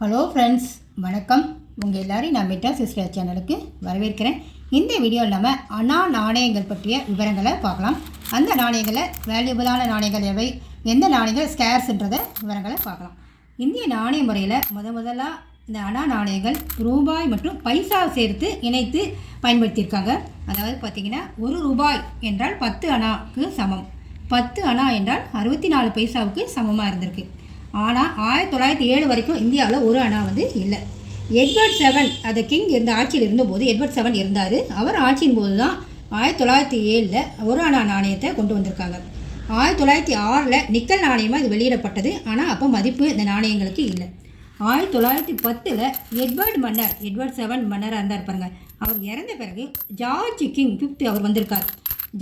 Hello friends வணக்கம். உங்கள் எல்லாரையும் நான் மிட்டா சிஸ்டர் சேனலுக்கு வரவேற்கிறேன். இந்த வீடியோவில் நம்ம அண்ணா நாணயங்கள் பற்றிய விவரங்களை பார்க்கலாம். அந்த நாணயங்களை வேல்யூபிளான நாணயங்கள் எவை? எந்த நாணயங்கள் ஸ்கேர்ஸ்ன்றத விவரங்களை பார்க்கலாம். இந்திய நாணய முறையில் முத முதலாக இந்த அணா நாணயங்கள் ரூபாய் மற்றும் பைசா சேர்த்து இணைத்து பயன்படுத்தியிருக்காங்க. அதாவது பார்த்திங்கன்னா ஒரு ரூபாய் என்றால் பத்து அணாவுக்கு சமம். பத்து அணா என்றால் அறுபத்தி நாலு பைசாவுக்கு சமமாக இருந்திருக்கு. ஆனால் ஆயிரத்தி தொள்ளாயிரத்தி ஏழு வரைக்கும் இந்தியாவில் ஒரு அணா வந்து இல்லை. எட்வர்ட் செவன் அந்த கிங் இருந்த ஆட்சியில் இருந்தபோது எட்வர்ட் செவன் இருந்தார். அவர் ஆட்சியின் போது தான் ஆயிரத்தி தொள்ளாயிரத்தி ஏழில் ஒரு அணா நாணயத்தை கொண்டு வந்திருக்காங்க. ஆயிரத்தி தொள்ளாயிரத்தி ஆறில் நிக்கல் நாணயமாக இது வெளியிடப்பட்டது. ஆனால் அப்போ மதிப்பு இந்த நாணயங்களுக்கு இல்லை. ஆயிரத்தி தொள்ளாயிரத்தி பத்தில் எட்வர்ட் மன்னர் எட்வர்ட் செவன் மன்னராக இருந்தார் பாருங்க. அவர் இறந்த பிறகு ஜார்ஜ் கிங் ஃபிஃப்த்து அவர் வந்திருக்கார்.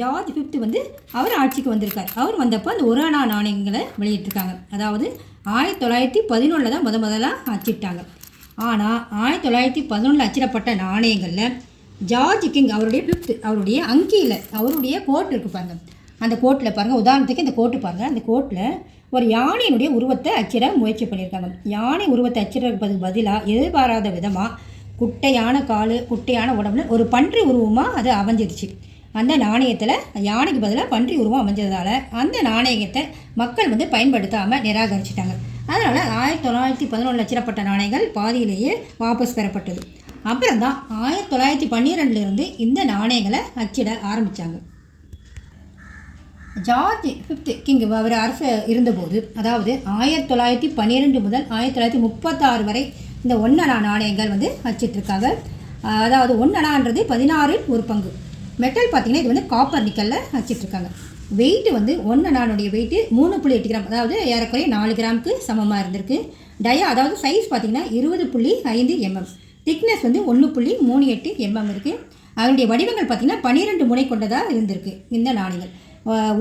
ஜார்ஜ் ஃபிஃப்த்து வந்து அவர் ஆட்சிக்கு வந்திருக்கார். அவர் வந்தப்போ அந்த ஒரு அணா நாணயங்களை வெளியிட்டிருக்காங்க. அதாவது ஆயிரத்தி தொள்ளாயிரத்தி பதினொன்றில் தான் முத முதலாக அச்சிட்டாங்க. ஆனால் ஆயிரத்தி தொள்ளாயிரத்தி பதினொன்றில் அச்சிடப்பட்ட நாணயங்களில் ஜார்ஜ் கிங் அவருடைய ஃபிஃப்த் அவருடைய அங்கியில் அவருடைய கோட் இருக்கு பாருங்க. அந்த கோட்டில் பாருங்கள் உதாரணத்துக்கு இந்த கோட்டு பாருங்கள் அந்த கோட்டில் ஒரு யானையினுடைய உருவத்தை அச்சிட முயற்சி பண்ணியிருக்காங்க. யானை உருவத்தை அச்சிடப்பதுக்கு பதிலாக எதிர்பாராத விதமாக குட்டையான கால் குட்டையான உடம்புல ஒரு பன்றி உருவமாக அது அமைஞ்சிருச்சு. அந்த நாணயத்தில் யானைக்கு பதிலாக பன்றி உருவம் அமைஞ்சதால் அந்த நாணயத்தை மக்கள் வந்து பயன்படுத்தாமல் நிராகரிச்சிட்டாங்க. அதனால் ஆயிரத்தி தொள்ளாயிரத்தி பதினொன்றில் சிறப்பட்ட நாணயங்கள் பாதியிலேயே வாபஸ் பெறப்பட்டது. அப்புறம் தான் ஆயிரத்தி தொள்ளாயிரத்தி பன்னிரெண்டுலேருந்து இந்த நாணயங்களை அச்சிட ஆரம்பித்தாங்க ஜார்ஜ் ஃபிஃப்த் கிங் அவர் அரசு இருந்தபோது அதாவது ஆயிரத்தி தொள்ளாயிரத்தி பன்னிரெண்டு முதல் ஆயிரத்தி தொள்ளாயிரத்தி முப்பத்தாறு வரை இந்த ஒன்னணா நாணயங்கள் வந்து அச்சிட்ருக்காங்க அதாவது ஒன்னணான்றது பதினாறில் ஒரு பங்கு. மெட்டல் பார்த்தீங்கன்னா இது வந்து காப்பர் நிக்கலில் வச்சிட்ருக்காங்க. வெயிட் வந்து ஒன்று நானுடைய வெயிட்டு மூணு புள்ளி எட்டு கிராம். அதாவது ஏறக்குறைய நாலு கிராமுக்கு சமமாக இருந்திருக்கு. டயா அதாவது சைஸ் பார்த்தீங்கன்னா இருபது புள்ளி ஐந்து எம்எம் திக்னஸ் வந்து ஒன்று புள்ளி மூணு எட்டு எம்எம் இருக்குது அதனுடைய வடிவங்கள் பார்த்திங்கன்னா பன்னிரெண்டு முனை கொண்டதாக இருந்திருக்கு இந்த நாணயங்கள்.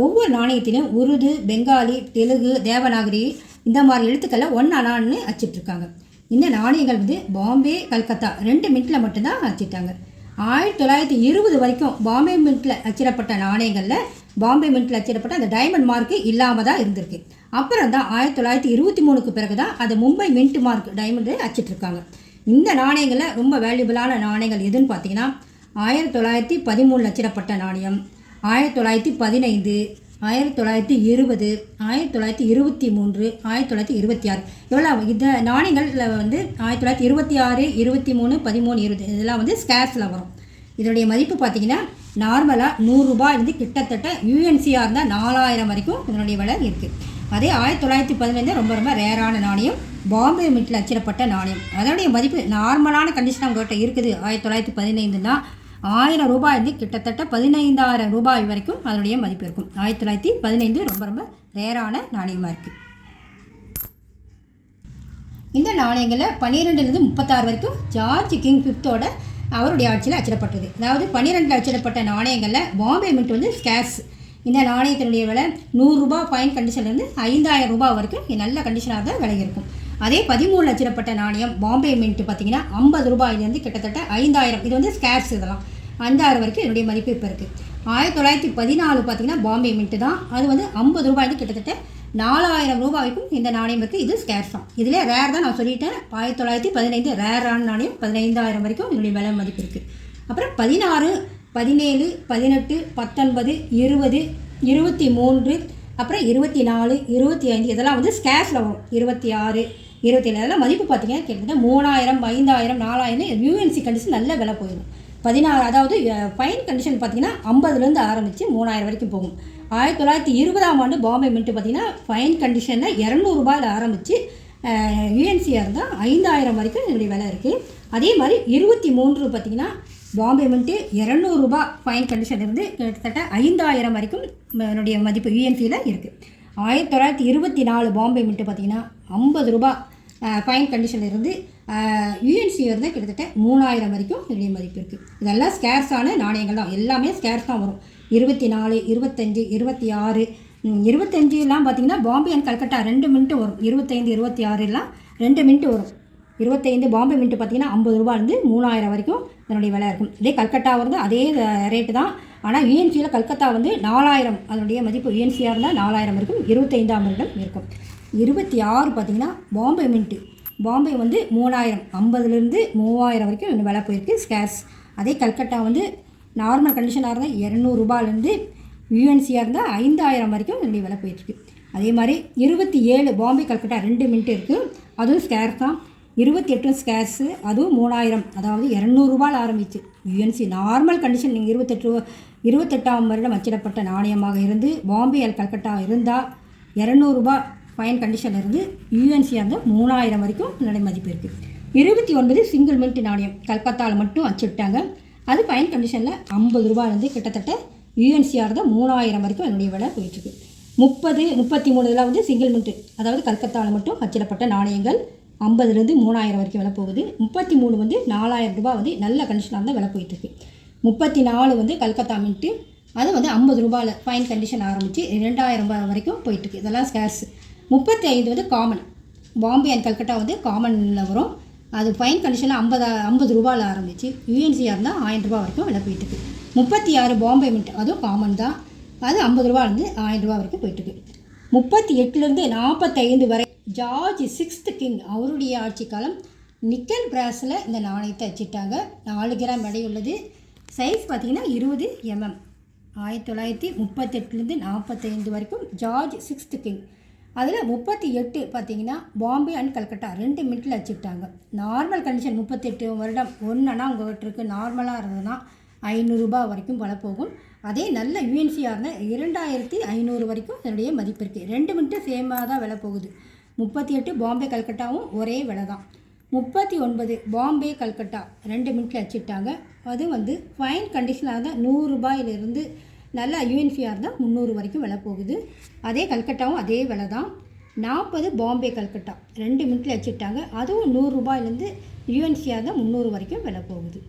ஒவ்வொரு நாணயத்திலும் உருது பெங்காலி தெலுங்கு தேவநாகரி இந்த மாதிரி எழுத்துக்களை ஒன் அணான்னு அச்சிட்ருக்காங்க இந்த நாணயங்கள் வந்து பாம்பே கல்கத்தா ரெண்டு மினிட்டில் மட்டும்தான் அச்சிட்டாங்க ஆயிரத்தி தொள்ளாயிரத்தி இருபது வரைக்கும் பாம்பே மின்ட்டில் அச்சிடப்பட்ட நாணயங்களில் பாம்பே மின்ட்டில் அச்சிடப்பட்ட அந்த டைமண்ட் மார்க்கு இல்லாமல் தான் இருந்திருக்கு. அப்புறம் தான் ஆயிரத்தி தொள்ளாயிரத்தி இருபத்தி மூணுக்கு பிறகு தான் அது மும்பை மின்ட் மார்க் டைமண்டு அச்சிட்ருக்காங்க இந்த நாணயங்களில் ரொம்ப வேல்யூபிளான நாணயங்கள் எதுன்னு பார்த்தீங்கன்னா ஆயிரத்தி தொள்ளாயிரத்தி பதிமூணில் அச்சிடப்பட்ட நாணயம் ஆயிரத்தி தொள்ளாயிரத்தி பதினைந்து ஆயிரத்தி தொள்ளாயிரத்தி இருபது ஆயிரத்தி தொள்ளாயிரத்தி இருபத்தி மூன்று ஆயிரத்தி தொள்ளாயிரத்தி இருபத்தி ஆறு. எவ்வளோ இந்த நாணயங்களில் வந்து ஆயிரத்தி தொள்ளாயிரத்தி இருபத்தி ஆறு இருபத்தி மூணு பதிமூணு இருபது இதெல்லாம் வந்து ஸ்கேர்ஸில் வரும். இதனுடைய மதிப்பு பார்த்தீங்கன்னா நார்மலாக நூறுரூபா இருந்து கிட்டத்தட்ட யூஎன்சியாக இருந்தால் நாலாயிரம் வரைக்கும் இதனுடைய விலை இருக்குது அதே ஆயிரத்தி தொள்ளாயிரத்தி பதினைந்து ரொம்ப ரொம்ப ரேரான நாணயம். பாம்பே மிட்டில் அச்சிடப்பட்ட நாணயம். அதனுடைய மதிப்பு நார்மலான கண்டிஷன் அவங்ககிட்ட இருக்குது. ஆயிரத்தி தொள்ளாயிரத்தி பதினைந்துனா ஆயிரம் ரூபாய் வந்து கிட்டத்தட்ட பதினைந்தாயிரம் ரூபாய் வரைக்கும் அதனுடைய மதிப்பு இருக்கும். ஆயிரத்தி தொள்ளாயிரத்தி பதினைந்து ரொம்ப ரொம்ப ரேரான நாணயமாக இருக்குது இந்த நாணயங்களை பன்னிரெண்டுலேருந்து முப்பத்தாறு வரைக்கும் ஜார்ஜ் கிங் ஃபிஃப்த்தோட அவருடைய ஆட்சியில் அச்சிடப்பட்டது. அதாவது பன்னிரெண்டில் அச்சிடப்பட்ட நாணயங்களில் பாம்பே மின்ட் வந்து ஸ்கேர்ஸ். இந்த நாணயத்தினுடைய விலை நூறுரூபா பாயிண்ட் கண்டிஷன்லேருந்து ஐந்தாயிரம் ரூபாய் வரைக்கும் நல்ல கண்டிஷனாக தான் விலை இருக்கும். அதே பதிமூணு அச்சிடப்பட்ட நாணயம் பாம்பே மின்ட்டு பார்த்தீங்கன்னா ஐம்பது ரூபாயிலேருந்து கிட்டத்தட்ட ஐந்தாயிரம். இது வந்து ஸ்கேர்ஸ் இதெல்லாம். ஐந்தாயிரம் வரைக்கும் என்னுடைய மதிப்பு இப்போ இருக்குது ஆயிரத்தி தொள்ளாயிரத்தி பதினாலு பார்த்தீங்கன்னா பாம்பே மின்ட்டு தான். அது வந்து ஐம்பது ரூபாய்க்கு கிட்டத்தட்ட நாலாயிரம் ரூபாய்க்கும் இந்த நாணயம் இருக்குது இது ஸ்கேர்ஸ் தான். இதில் ரேர் தான் நான் சொல்லிட்டேன். ஆயிரத்தி தொள்ளாயிரத்தி பதினைந்து ரேரான நாணயம் பதினைந்தாயிரம் வரைக்கும் என்னுடைய விலை மதிப்பு இருக்குது அப்புறம் பதினாறு பதினேழு பதினெட்டு பத்தொன்பது இருபது இருபத்தி மூன்று அப்புறம் இருபத்தி நாலு இருபத்தி ஐந்து இதெல்லாம் வந்து ஸ்கேர்ஸில் வரும். இருபத்தி ஆறு இருபத்தி ஏழு மதிப்பு பார்த்தீங்கன்னா கிட்டத்தட்ட மூணாயிரம் ஐந்தாயிரம் நாலாயிரம் யூஎன்சி கண்டிஷன் நல்ல விலை போயிடும். பதினாறு அதாவது ஃபைன் கண்டிஷன் பார்த்தீங்கன்னா ஐம்பதுலேருந்து ஆரம்பித்து மூணாயிரம் வரைக்கும் போகும். ஆயிரத்தி தொள்ளாயிரத்தி இருபதாம் ஆண்டு பாம்பே மின்ட்டு பார்த்தீங்கன்னா ஃபைன் கண்டிஷனில் இரநூறுபாயில் ஆரம்பித்து யூஎன்சியாக இருந்தால் ஐந்தாயிரம் வரைக்கும் என்னுடைய விலை இருக்குது அதே மாதிரி இருபத்தி மூன்று பார்த்தீங்கன்னா பாம்பே மின்ட்டு இரநூறுபா ஃபைன் கண்டிஷன் இருந்து கிட்டத்தட்ட ஐந்தாயிரம் வரைக்கும் என்னுடைய மதிப்பு யூஎன்சியில் இருக்குது ஆயிரத்தி தொள்ளாயிரத்தி இருபத்தி நாலு பாம்பே மின்ட்டு பார்த்தீங்கன்னா ஐம்பது ரூபா ஃபைன் கண்டிஷனில் இருந்து யூஎன்சி வந்து கிட்டத்தட்ட மூணாயிரம் வரைக்கும் என்னுடைய மதிப்பு இருக்குது இதெல்லாம் ஸ்கேர்ஸான நாணயங்கள் தான். எல்லாமே ஸ்கேர்ஸ் தான் வரும். இருபத்தி நாலு இருபத்தஞ்சி இருபத்தி ஆறு இருபத்தஞ்சிலாம் பார்த்தீங்கன்னா பாம்பே அண்ட் கல்கட்டா ரெண்டு மின்ட்டு வரும். இருபத்தைந்து இருபத்தி ஆறுலாம் ரெண்டு மினிட்டு வரும். இருபத்தைந்து பாம்பே மின்ட்டு பார்த்தீங்கன்னா ஐம்பது இருந்து மூணாயிரம் வரைக்கும் அதனுடைய விலை இருக்கும். இதே கல்கட்டா வந்து அதே ரேட்டு தான். ஆனால் யூஎன்சியில் கல்கத்தா வந்து நாலாயிரம். அதனுடைய மதிப்பு யூஎன்சியாக இருந்தால் நாலாயிரம் இருக்கும். இருபத்தைந்தாம் வருடம் இருக்கும். இருபத்தி ஆறு பார்த்தீங்கன்னா பாம்பே மின்ட்டு. பாம்பே வந்து மூணாயிரம் ஐம்பதுலேருந்து மூவாயிரம் வரைக்கும் இந்த விலை போயிருக்கு ஸ்கேர்ஸ் அதே கல்கட்டா வந்து நார்மல் கண்டிஷனாக இருந்தால் இரநூறுபாலேருந்து யூஎன்சியாக இருந்தால் ஐந்தாயிரம் வரைக்கும் இதனுடைய விலை போயிட்டுருக்கு. அதே மாதிரி இருபத்தி ஏழு பாம்பே கல்கட்டா ரெண்டு மின்ட்டு இருக்குது அதுவும் ஸ்கேர் தான். இருபத்தி எட்டு ஸ்கேர்ஸு அதுவும் மூணாயிரம் அதாவது இரநூறுபால் ஆரம்பிச்சு. யூஎன்சி நார்மல் கண்டிஷன் நீங்கள் இருபத்தெட்டு ரூபா இருபத்தெட்டாம் வருடம் அச்சிடப்பட்ட நாணயமாக இருந்து பாம்பே அல் கல்கட்டா இருந்தால் இரநூறுபா ஃபைன் கண்டிஷன்லேருந்து யூஎன்சியாக இருந்தால் மூணாயிரம் வரைக்கும் நடை மதிப்பு இருக்குது இருபத்தி ஒன்பது சிங்கிள் மின்ட் நாணயம். கல்கத்தாவில் மட்டும் அச்சுட்டாங்க. அது ஃபைன் கண்டிஷனில் ஐம்பது ரூபாயிலேருந்து கிட்டத்தட்ட யூஎன்சியாக இருந்தால் மூணாயிரம் வரைக்கும் என்னுடைய விலை போயிட்டுருக்கு. முப்பது முப்பத்தி மூணு இதெல்லாம் வந்து சிங்கிள் மின்ட்டு அதாவது கல்கத்தாவில் மட்டும் அச்சிடப்பட்ட நாணயங்கள் ஐம்பதுலேருந்து மூணாயிரம் வரைக்கும் விலை போகுது. முப்பத்தி மூணு வந்து நாலாயிரம் ரூபாய் வந்து நல்ல கண்டிஷனாக இருந்தால் விலை போயிட்டுருக்கு. முப்பத்தி நாலு வந்து கல்கத்தா மின்ட்டு அது வந்து ஐம்பது ரூபாயில் ஃபைன் கண்டிஷன் ஆரம்பித்து ரெண்டாயிரம் ரூபாய் வரைக்கும் போயிட்டுருக்கு. இதெல்லாம் ஸ்கேர்ஸ் முப்பத்தி ஐந்து வந்து காமன் பாம்பே அண்ட் கல்கட்டா வந்து காமனில் வரும். அது ஃபைன் கண்டிஷனில் ஐம்பதா ஐம்பது ரூபாயில் ஆரம்பிச்சு யூஎன்சியாக இருந்தால் ஆயிரம் ரூபாய் வரைக்கும் விலை போயிட்டுருக்கு. முப்பத்தி ஆறு பாம்பே மின்ட் அதுவும் காமன் தான். அது ஐம்பது ரூபாலேருந்து ஆயிரம் ரூபா வரைக்கும் போயிட்டுருக்கு. முப்பத்தி எட்டுலேருந்து நாற்பத்தைந்து வரை ஜார்ஜ் சிக்ஸ்த் கிங் அவருடைய ஆட்சி காலம் நிக்கல் பிராஸில் இந்த நாணயத்தை வச்சுட்டாங்க. நாலு கிராம் எடை உள்ளது. சைஸ் பார்த்திங்கன்னா இருபது எம்எம் ஆயிரத்தி தொள்ளாயிரத்தி முப்பத்தெட்டுலேருந்து நாற்பத்தைந்து வரைக்கும் ஜார்ஜ் சிக்ஸ்த் கிங். அதில் முப்பத்தி எட்டு பார்த்தீங்கன்னா பாம்பே அண்ட் கல்கட்டா ரெண்டு மினிட்டில் வச்சுக்கிட்டாங்க நார்மல் கண்டிஷன் முப்பத்தெட்டு வருடம் ஒன்றுனா உங்கள்கிட்ட இருக்குது நார்மலாக இருந்ததுன்னா ஐநூறுரூபா வரைக்கும் பல போகும் அதே நல்ல யூஎன்சியாக இருந்தால் இரண்டாயிரத்தி ஐநூறு வரைக்கும் அதனுடைய மதிப்பு இருக்குது ரெண்டு மினிட்டு சேமாக தான் விலை போகுது. முப்பத்தி எட்டு பாம்பே கல்கட்டாவும் ஒரே விலை தான் முப்பத்தி ஒன்பது பாம்பே கல்கட்டா. ரெண்டு மினிட்டில் அச்சிட்டாங்க. அது வந்து ஃபைன் கண்டிஷனாக இருந்தால் நூறுரூபாயிலிருந்து நல்லா யூஎன்சியாக இருந்தால் முந்நூறு வரைக்கும் விலை போகுது. அதே கல்கட்டாவும் அதே விலை தான். நாற்பது பாம்பே கல்கட்டா. ரெண்டு மினிட்ல அச்சிட்டாங்க. அதுவும் நூறுரூபாயிலேருந்து யூஎன்சிஆர் இருந்தால் முந்நூறு வரைக்கும் விலை போகுது.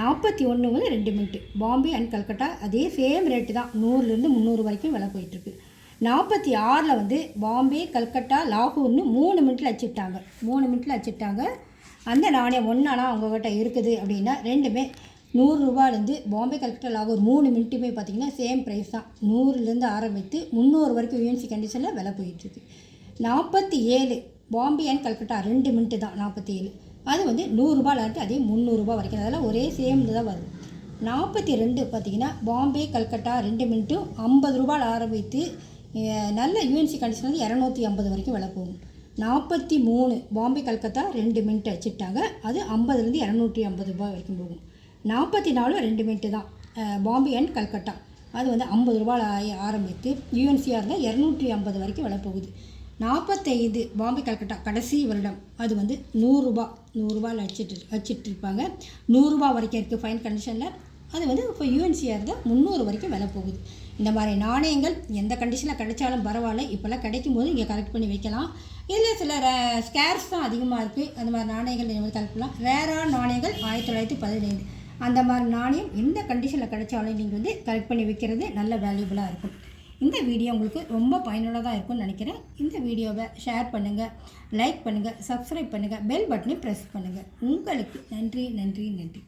நாற்பத்தி ஒன்று வந்து ரெண்டு மினிட்டு பாம்பே அண்ட் கல்கட்டா அதே சேம் ரேட்டு தான். நூறுலேருந்து முந்நூறு வரைக்கும் விலை போயிட்டுருக்கு. நாற்பத்தி ஆறில் வந்து பாம்பே கல்கட்டா லாகூர்னு மூணு மினிட்டில் அச்சிட்டாங்க. மூணு மினிட்டில் அச்சிட்டாங்க. அந்த நாணயம் ஒன்றானா அவங்கக்கிட்ட இருக்குது அப்படின்னா ரெண்டுமே நூறுரூபாலேருந்து பாம்பே கலெக்டர் ஆக ஒரு மூணு மினிட்டுமே பார்த்தீங்கன்னா சேம் ப்ரைஸ் தான். நூறுலேருந்து ஆரம்பித்து முந்நூறு வரைக்கும் யூஎன்சி கண்டிஷனில் விலை போயிட்டுருக்கு. நாற்பத்தி ஏழு பாம்பே அண்ட் கல்கட்டா ரெண்டு மினிட்டு தான் நாற்பத்தி ஏழு அது வந்து நூறுரூபாலேருந்து அதே முந்நூறுரூபா வரைக்கும். அதெல்லாம் ஒரே சேமில் தான் வருது. நாற்பத்தி ரெண்டு பார்த்தீங்கன்னா பாம்பே கல்கட்டா ரெண்டு மினிட்டும் ஐம்பது ரூபாயில் ஆரம்பித்து நல்ல யூஎன்சி கண்டிஷன் வந்து இரநூத்தி ஐம்பது வரைக்கும் விலை போகும். நாற்பத்தி மூணு பாம்பே கல்கத்தா ரெண்டு மினிட் வச்சுட்டாங்க அது ஐம்பதுலேருந்து இரநூற்றி ஐம்பது ரூபாய் வரைக்கும் போகும். நாற்பத்தி நாலு ரெண்டு மினிட்டு தான். பாம்பே அண்ட் கல்கட்டா அது வந்து ஐம்பது ரூபாய் ஆரம்பித்து யூஎன்சியாக இருந்தால் இரநூற்றி ஐம்பது வரைக்கும் விலை போகுது. நாற்பத்தைந்து பாம்பே கல்கட்டா கடைசி வருடம். அது வந்து நூறுரூபா நூறுரூபாயில் அடிச்சிட்டு வச்சுட்டு இருப்பாங்க நூறுரூபா வரைக்கும் இருக்குது ஃபைன் கண்டிஷனில் அது வந்து இப்போ யூஎன்சியாக இருந்தால் முந்நூறு வரைக்கும் விலை போகுது. இந்த மாதிரி நாணயங்கள் எந்த கண்டிஷனில் கிடைச்சாலும் பரவாயில்ல. இப்போல்லாம் கிடைக்கும் போது இங்கே கலெக்ட் பண்ணி வைக்கலாம். இதில் சில ஸ்கேர்ஸ் தான் அதிகமாக இருக்குது அந்த மாதிரி நாணயங்கள் நீங்கள் வந்து ரேராக நாணயங்கள் ஆயிரத்தி தொள்ளாயிரத்தி பதினைந்து. அந்த மாதிரி நாணயம் எந்த கண்டிஷனில் கிடைச்சாலும் நீங்கள் வந்து கலெக்ட் பண்ணி வைக்கிறது நல்ல வேல்யூபுளாக இருக்கும். இந்த வீடியோ உங்களுக்கு ரொம்ப பயனுள்ளதாக இருக்கும்னு நினைக்கிறேன். இந்த வீடியோவை ஷேர் பண்ணுங்கள் லைக் பண்ணுங்கள் சப்ஸ்கிரைப் பண்ணுங்கள் பெல் பட்டனை ப்ரெஸ் பண்ணுங்கள் உங்களுக்கு நன்றி நன்றி நன்றி.